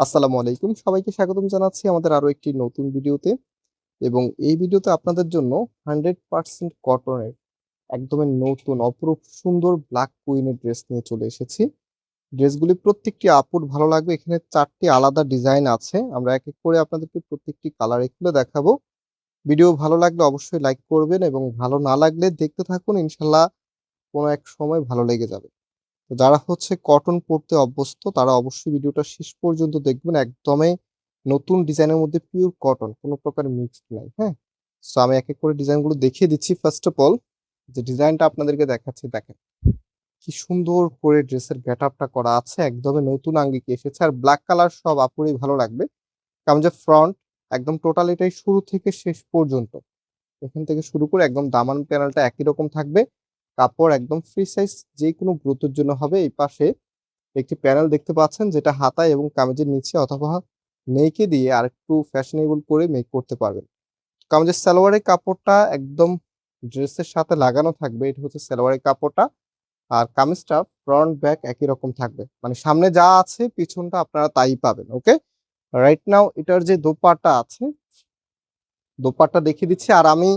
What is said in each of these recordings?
আসসালামু আলাইকুম। সবাইকে স্বাগতম জানাচ্ছি আমাদের আরও একটি নতুন ভিডিওতে। এবং এই ভিডিওতে আপনাদের জন্য হান্ড্রেড পার্সেন্ট কটনের একদমই নতুন, অপরূপ, সুন্দর ব্ল্যাক কুইনের ড্রেস নিয়ে চলে এসেছি। ড্রেসগুলি প্রত্যেকটি আপুর ভালো লাগবে। এখানে চারটি আলাদা ডিজাইন আছে। আমরা এক এক করে আপনাদেরকে প্রত্যেকটি কালার খুলে দেখাবো। ভিডিও ভালো লাগলে অবশ্যই লাইক করবেন এবং ভালো না লাগলে দেখতে থাকুন। ইনশাল্লাহ কোনো এক সময় ভালো লেগে যাবে। যারা হচ্ছে কটন পরতে অভ্যস্ত, তারা অবশ্যই ভিডিওটা শেষ পর্যন্ত দেখবেন। একদমই নতুন ডিজাইনের মধ্যে পিওর কটন কোনো প্রকার মিক্সড নাই হ্যাঁ? সো আমি এক এক করে ডিজাইনগুলো দেখিয়ে দিচ্ছি। ফার্স্ট অফ অল যে ডিজাইনটা আপনাদেরকে দেখাচ্ছি, দেখেন। কি সুন্দর করে ড্রেসের গেট আপটা করা আছে একদমই নতুন আঙ্গিকে এসেছে। আর ব্ল্যাক কালার সব আপুরই ভালো লাগবে। কারণ যে ফ্রন্ট একদম টোটাল এটাই শুরু থেকে শেষ পর্যন্ত। এখান থেকে শুরু করে একদম দামান প্যানেলটা একই রকম থাকবে। কাপড় একদম ফ্রি সাইজ যে কোনো গ্রোথের জন্য হবে। এই পাশে একটি প্যানেল দেখতে পাচ্ছেন, যেটা হাতায় এবং কামিজের নিচে অথবা নেইকে দিয়ে আর একটু ফ্যাশনেবল করে মেক করতে পারবেন। কামিজের সালোয়ারের কাপড়টা একদম ড্রেসের সাথে লাগানো থাকবে। এটা হচ্ছে সালোয়ারের কাপড়টা। আর কামিজটা ফ্রন্ট ব্যাক একই রকম থাকবে। মানে সামনে যা আছে, পিছনটা আপনারা তাই পাবেন ওকে রাইট নাও এটার যে দোপাট্টা আছে দোপাট্টা দেখিয়ে দিচ্ছি। আর আমি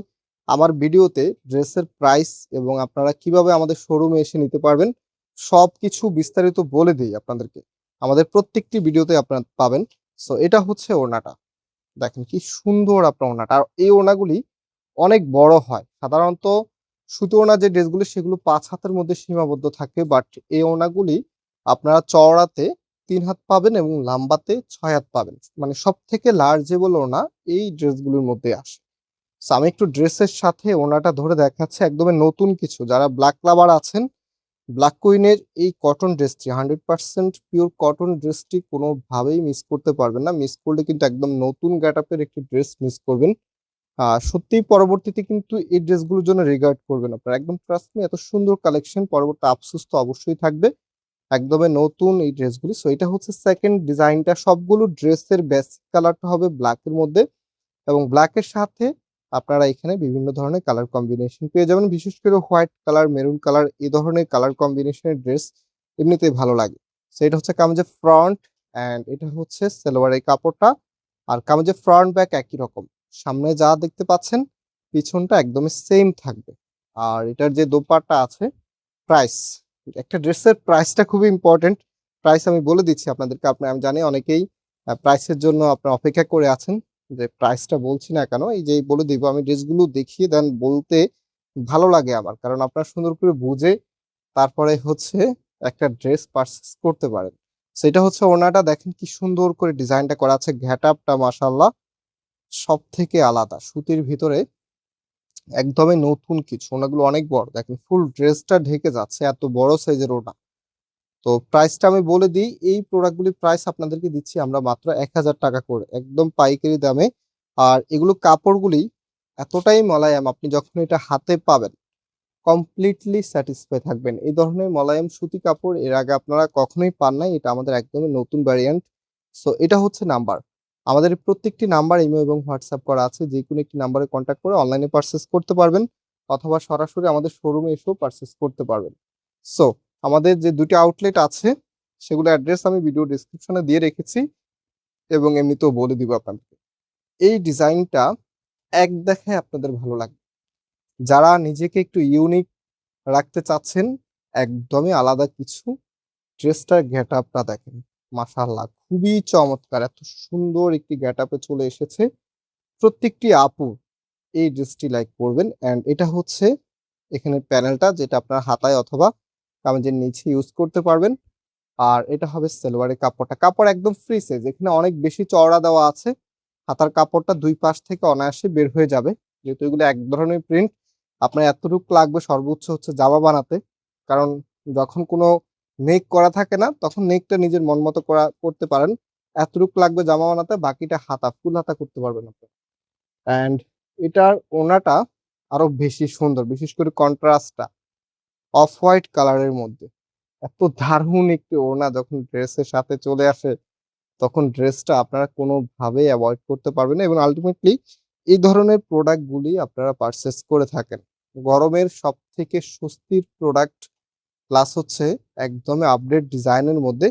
আমার ভিডিওতে ড্রেসের প্রাইস এবং আপনারা কীভাবে আমাদের শোরুমে এসে নিতে পারবেন সব কিছু বিস্তারিত বলে দিই আপনাদেরকে। আমাদের প্রত্যেকটি ভিডিওতে আপনারা পাবেন। সো এটা হচ্ছে ওড়নাটা। দেখেন কি সুন্দর আপনার ওড়নাটা। আর এই ওড়নাগুলি অনেক বড় হয়। সাধারণত সুতো ওড়না যে ড্রেসগুলি, সেগুলো পাঁচ হাতের মধ্যে সীমাবদ্ধ থাকে। বাট এই ওড়নাগুলি আপনারা চওড়াতে তিন হাত পাবেন এবং লাম্বাতে ছয় হাত পাবেন। মানে সব থেকে লার্জেবল ওড়না এই ড্রেসগুলির মধ্যে আসে। So, আমি একটু ড্রেসের সাথে ওনাটা ধরে দেখাচ্ছি একদমই নতুন কিছু। যারা ব্ল্যাক লাভার আছেন ব্ল্যাক কুইনের এই কটন ড্রেসটি হান্ড্রেড পার্সেন্ট পিওর কটন ড্রেসটি কোনোভাবেই মিস করতে পারবেন না। মিস করলে কিন্তু একদম নতুন গ্যাটাপের একটি ড্রেস মিস করবেন। আহ সত্যিই পরবর্তীতে কিন্তু এই ড্রেসগুলোর জন্য রিগার্ড করবেন আপনারা। একদম ট্রাস্ট মি এত সুন্দর কালেকশন পরবর্তী আফসোস তো অবশ্যই থাকবে। একদমই নতুন এই ড্রেসগুলি সো এটা হচ্ছে সেকেন্ড ডিজাইনটা সবগুলো ড্রেসের বেসিক কালারটা হবে ব্ল্যাকের মধ্যে এবং ব্ল্যাকের সাথে আপনারা এখানে বিভিন্ন ধরনের কালার কম্বিনেশন পেয়ে যাবেন। বিশেষ করে হোয়াইট কালার মেরুন কালার এই ধরনের কালার কম্বিনেশনের ড্রেস এমনিতেই ভালো লাগে। সো এটা হচ্ছে কামিজের ফ্রন্ট অ্যান্ড এটা হচ্ছে সালোয়ারের কাপড়টা। আর কামিজের ফ্রন্ট ব্যাক একই রকম। সামনে যা দেখতে পাচ্ছেন, পিছনটা একদমই সেম থাকবে। আর এটার যে দোপাট্টা আছে প্রাইস একটা ড্রেসের প্রাইসটা খুবই ইম্পর্টেন্ট প্রাইস আমি বলে দিচ্ছি আপনাদেরকে। আপনি আমি জানি অনেকেই প্রাইসের জন্য আপনার অপেক্ষা করে আছেন। যে প্রাইসটা বলছি না কেন, এই যে বলে দিব, আমি ড্রেসগুলো দেখিয়ে দেন বলতে ভালো লাগে আমার। কারণ আপনারা সুন্দর করে বুঝে তারপরে হচ্ছে একটা ড্রেস পারচেস করতে পারেন। সেটা হচ্ছে ওনাটা দেখেন কি সুন্দর করে ডিজাইনটা করা আছে। ঘ্যাট আপটা মাসাল্লাহ সব থেকে আলাদা। সুতির ভিতরে একদমই নতুন কিছু। ওনাগুলো অনেক বড়। দেখেন ফুল ড্রেসটা ঢেকে যাচ্ছে, এত বড় সাইজের ওনা তো প্রাইসটা আমি বলে দিই, এই প্রোডাক্টগুলির প্রাইস আপনাদেরকে দিচ্ছি আমরা মাত্র এক হাজার টাকা করে, একদম পাইকারি দামে। আর এগুলো কাপড়গুলি এতটাই মলায়াম, আপনি যখন এটা হাতে পাবেন কমপ্লিটলি স্যাটিসফাই থাকবেন। এই ধরনের মলায়াম সুতি কাপড় এর আগে আপনারা কখনোই পান নাই, এটা আমাদের একদমই নতুন ভ্যারিয়েন্ট সো এটা হচ্ছে নাম্বার আমাদের প্রত্যেকটি নাম্বার ইমেল এবং হোয়াটসঅ্যাপ করা আছে যে কোনো একটি নাম্বারে কন্ট্যাক্ট করে অনলাইনে পারচেস করতে পারবেন, অথবা সরাসরি আমাদের শোরুমে এসেও পারচেস করতে পারবেন। সো আমাদের যে দুটি আউটলেট আছে, সেগুলো অ্যাড্রেস আমি ভিডিও ডিসক্রিপশনে দিয়ে রেখেছি এবং এমনিতেও বলে দিব আপনাদেরকে। এই ডিজাইনটা এক দেখায় আপনাদের ভালো লাগবে যারা নিজেকে একটু ইউনিক রাখতে চাচ্ছেন, একদমই আলাদা কিছু ড্রেসটার গেট আপটা দেখেন। মাশাল্লাহ খুবই চমৎকার, এত সুন্দর একটি গেট আপে চলে এসেছে। প্রত্যেকটি আপু এই ড্রেসটি লাইক করবেন। অ্যান্ড এটা হচ্ছে এখানে প্যানেলটা যেটা আপনার হাতায় অথবা কামিজের নিচে ইউজ করতে পারবেন। আর এটা হবে সেলোয়ারের কাপড়টা। কাপড় একদম ফ্রি সাইজ এখানে অনেক বেশি চওড়া দেওয়া আছে। হাতার কাপড়টা দুই পাশ থেকে অনায়াসে বের হয়ে যাবে। যেহেতু এগুলো এক ধরনের প্রিন্ট আপনার এতটুকু লাগবে সর্বোচ্চ হচ্ছে জামা বানাতে। কারণ যখন কোনো নেক করা থাকে না, তখন নেকটা নিজের মন মতো করা, করতে পারেন। এতটুকু লাগবে জামা বানাতে, বাকিটা হাতা ফুল হাতা করতে পারবেন আপনি। অ্যান্ড এটার ওনাটা আরও বেশি সুন্দর, বিশেষ করে কন্ট্রাস্টটা অফ হোয়াইট কালারের মধ্যে। এত দারুণ একটি ওড়না যখন ড্রেসের সাথে চলে আসে, তখন ড্রেসটা আপনারা কোনোভাবেই অ্যাভয়েড করতে পারবেন না এবং আলটিমেটলি এই ধরনের প্রোডাক্টগুলি আপনারা পারচেস করে থাকেন। গরমের সব থেকে স্বস্তির প্রোডাক্ট প্লাস হচ্ছে একদমই আপডেট ডিজাইনের মধ্যে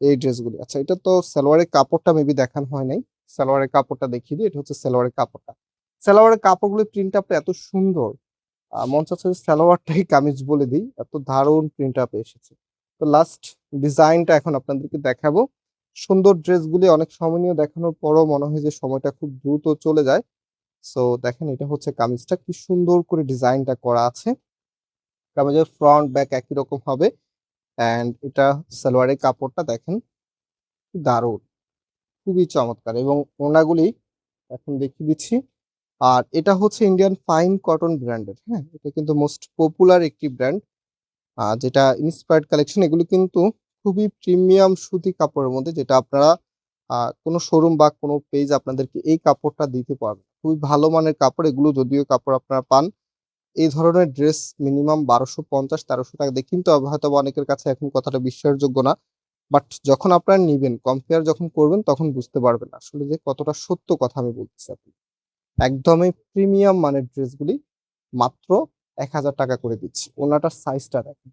এই ড্রেসগুলি। আচ্ছা এটা তো সালোয়ারের কাপড়টা মেবি দেখানো হয় নাই। সালোয়ারের কাপড়টা দেখিয়ে দিই, এটা হচ্ছে সালোয়ারের কাপড়টা। সালোয়ারের কাপড়গুলোর প্রিন্ট আপটা এত সুন্দর চাচ্ছে যে সালোয়ারটাই কামিজ বলে দিই। এত দারুণ প্রিন্ট আপে এসেছে। তো লাস্ট ডিজাইনটা এখন আপনাদেরকে দেখাবো। সুন্দর ড্রেসগুলি অনেক সমনীয় দেখানোর পরও মনে হয় যে সময়টা খুব দ্রুত চলে যায়। সো দেখেন এটা হচ্ছে কামিজটা। কি সুন্দর করে ডিজাইনটা করা আছে। কামিজের ফ্রন্ট ব্যাক একই রকম হবে। অ্যান্ড এটা সালোয়ারের কাপড়টা দেখেন দারুণ। খুবই চমৎকার। এবং ওনাগুলি এখন দেখিয়ে দিচ্ছি। আর এটা হচ্ছে ইন্ডিয়ান ফাইন কটন ব্র্যান্ডের হ্যাঁ? এটা কিন্তু মোস্ট পপুলার একটি ব্র্যান্ড যেটা ইন্সপায়ার্ড কালেকশন এগুলো কিন্তু খুবই প্রিমিয়াম সুতি কাপড়ের মধ্যে, যেটা আপনারা কোনো শোরুম বা কোনো পেজ আপনাদেরকে এই কাপড়টা দিতে পারবে খুবই ভালো মানের কাপড়, এগুলো যদিও কাপড় আপনারা পান, এই ধরনের ড্রেস মিনিমাম বারোশো পঞ্চাশ, তেরোশো টাকা দিয়ে, কিনতে হয়তো অনেকের কাছে এখন কথাটা বিশ্বাসযোগ্য না বাট যখন আপনারা নিবেন কম্পেয়ার যখন করবেন, তখন বুঝতে পারবেন আসলে যে কতটা সত্য কথা আমি বলতেছি আপনি একদমই প্রিমিয়াম মানের ড্রেসগুলি মাত্র এক হাজার টাকা করে দিচ্ছি। ওনাটার সাইজটা দেখেন।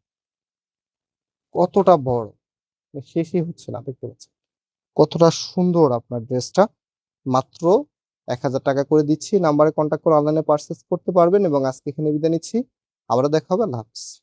কতটা বড়। মানে শেষই হচ্ছে না, দেখতে পাচ্ছেন। কতটা সুন্দর আপনার ড্রেসটা। মাত্র এক হাজার টাকা করে দিচ্ছি। নাম্বারে কন্ট্যাক্ট করে অনলাইনে পারচেস করতে পারবেন এবং আজকে এখানে বিদায় নিচ্ছি। আবারও দেখা হবে। আল্লাহ হাফিজ।